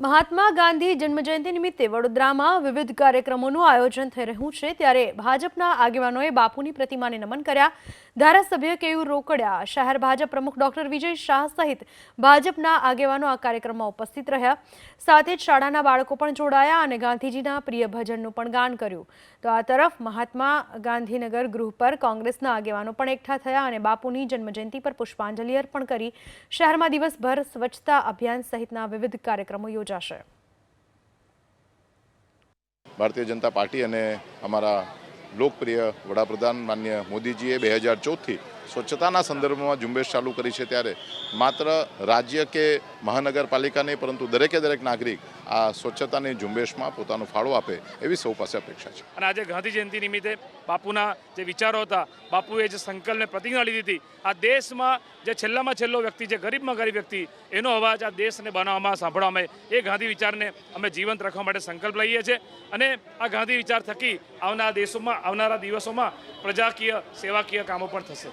મહાત્મા ગાંધી જન્મજયંતિ નિમિત્તે વડોદરામાં વિવિધ કાર્યક્રમોનું આયોજન થઈ રહ્યું છે. ત્યારે ભાજપના આગેવાનોએ બાપુની પ્રતિમાને નમન કર્યા. ધારાસભ્ય કેયુર રોકડિયા, શહેર ભાજપ પ્રમુખ ડોક્ટર વિજય શાહ સહિત ભાજપના આગેવાનો આ કાર્યક્રમમાં ઉપસ્થિત રહ્યા. સાથે જ શાળાના બાળકો પણ જોડાયા અને ગાંધીજીના પ્રિય ભજનનું પણ ગાન કર્યું. તો આ તરફ મહાત્મા ગાંધીનગર ગૃહ પર કોંગ્રેસના આગેવાનો પણ એકઠા થયા અને બાપુની જન્મજયંતિ પર પુષ્પાંજલિ અર્પણ કરી. શહેરમાં દિવસભર સ્વચ્છતા અભિયાન સહિતના વિવિધ કાર્યક્રમો યોજાશે ભારતીય જનતા પાર્ટી અને અમારા લોકપ્રિય વડાપ્રધાન માન્ય મોદીજીએ બે હજાર ચૌદથી સ્વચ્છતાના સંદર્ભમાં ઝુંબેશ ચાલુ કરી છે ત્યારે માત્ર રાજ્ય કે મહાનગરપાલિકા નહીં, પરંતુ દરેકે દરેક નાગરિક આ સ્વચ્છતાની ઝુંબેશમાં પોતાનો ફાળો આપે એવી સૌ પાસે અપેક્ષા છે. અને આજે ગાંધી જયંતિ નિમિત્તે બાપુના જે વિચારો હતા, બાપુએ જે સંકલ્પને પ્રતિજ્ઞા લીધી હતી, આ દેશમાં જે છેલ્લામાં છેલ્લો વ્યક્તિ, જે ગરીબમાં ગરીબ વ્યક્તિ, એનો અવાજ આ દેશને બનાવવામાં સાંભળવામાં એ ગાંધી વિચારને અમે જીવંત રાખવા માટે સંકલ્પ લઈએ છીએ. અને આ ગાંધી વિચાર થકી આવનારા દેશોમાં, આવનારા દિવસોમાં પ્રજાકીય, સેવાકીય કામો પણ થશે.